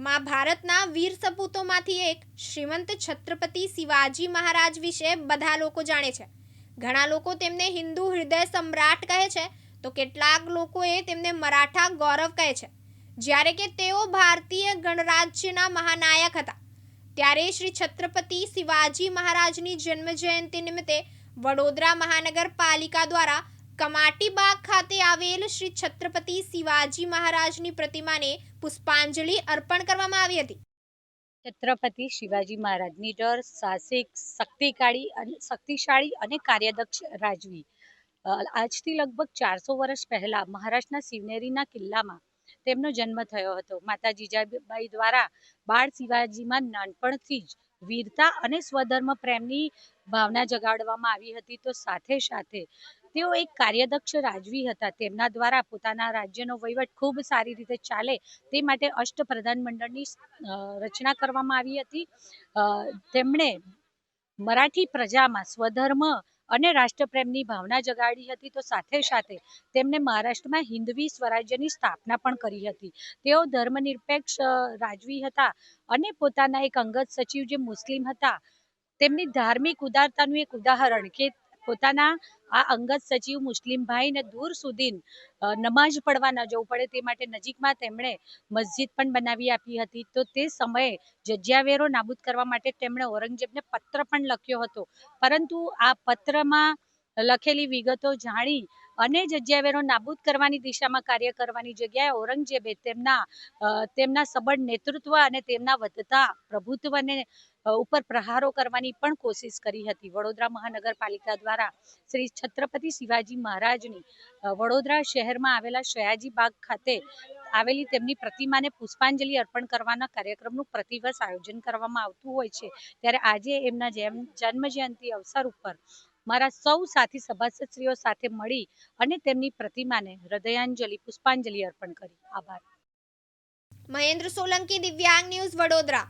માં ભારતના વીર સપૂતોમાંથી એક શ્રીમંત છત્રપતિ શિવાજી મહારાજ વિશે બધા લોકો જાણે છે. ઘણા લોકો તેમને હિન્દુ હૃદય સમ્રાટ કહે છે, તો કેટલાક લોકોએ તેમને મરાઠા ગૌરવ કહે છે. જ્યારે કે તેઓ ભારતીય ગણરાજ્યના મહાનાયક હતા. ત્યારે શ્રી છત્રપતિ શિવાજી મહારાજની જન્મ જયંતિ નિમિત્તે વડોદરા મહાનગરપાલિકા દ્વારા કમાટીબાગ ખાતે આવેલ શ્રી છત્રપતિ શિવાજી મહારાજની પ્રતિમાને પુષ્પાંજલિ અર્પણ કરવામાં આવી હતી. છત્રપતિ શિવાજી મહારાજની ડર, સાહસિક, શક્તિકાળી અને શક્તિશાળી અને કાર્યદક્ષ રાજવી. આજથી લગભગ ચારસો વર્ષ પહેલા મહારાષ્ટ્રના શિવનેરીના કિલ્લામાં તેમનો જન્મ થયો હતો. માતા જીજાબાઈ દ્વારા બાળ શિવાજીમાં નાનપણથી જ વીરતા અને સ્વધર્મ પ્રેમની ભાવના જગાડવામાં આવી હતી તો સાથે સાથે તેઓ એક કાર્યદક્ષ રાજવી હતા. તેમના દ્વારા પોતાના રાજ્યનો વહીવટ ખૂબ સારી રીતે ચાલે તે માટે અષ્ટપ્રધાન મંડળની રચના કરવામાં આવી હતી. તેમણે મરાઠી પ્રજામાં સ્વધર્મ અને રાષ્ટ્રપ્રેમની ભાવના જગાડી હતી તો સાથે સાથે તેમણે મહારાષ્ટ્રમાં હિન્દવી સ્વરાજ્યની સ્થાપના પણ કરી હતી. તેઓ ધર્મનિરપેક્ષ રાજવી હતા અને પોતાના એક અંગત સચિવ જે મુસ્લિમ હતા તેમની ધાર્મિક ઉદારતાનું એક ઉદાહરણ કે પોતાના આ અંગત સચિવ મુસ્લિમભાઈને દૂર સુધી નમાજ પડવા ન જવું પડે તે માટે નજીકમાં તેમણે મસ્જિદ પણ બનાવી આપી હતી. તો તે સમયે જજ્યાવેરો નાબૂદ કરવા માટે તેમણે ઔરંગઝેબને પત્ર પણ લખ્યો હતો. પરંતુ આ પત્રમાં લખેલી વિગતો જાણી અને જજ્યાવેરો નાબૂદ કરવાની દિશામાં કાર્ય કરવાની જગ્યાએ ઔરંગઝેબે તેમના તેમના સબળ નેતૃત્વ અને તેમના વધતા પ્રભુત્વને ઉપર પ્રહારો કરવાની પણ કોશિશ કરી હતી. વડોદરા મહાનગરપાલિકા દ્વારા શ્રી છત્રપતિ શિવાજી મહારાજની વડોદરા શહેરમાં આવેલા સયાજી બાગ ખાતે આવેલી તેમની પ્રતિમાને પુષ્પાંજલિ અર્પણ કરવાના કાર્યક્રમનું પ્રતિવર્ષ આયોજન કરવામાં આવતું હોય છે. ત્યારે આજે એમના જન્મ જયંતિ અવસર ઉપર મારા સૌ સાથી સભાસદશ્રીઓ સાથે મળી અને તેમની પ્રતિમાને હૃદયાંજલિ, પુષ્પાંજલિ અર્પણ કરી. આભાર. મહેન્દ્ર સોલંકી, દિવ્યાંગ ન્યૂઝ, વડોદરા.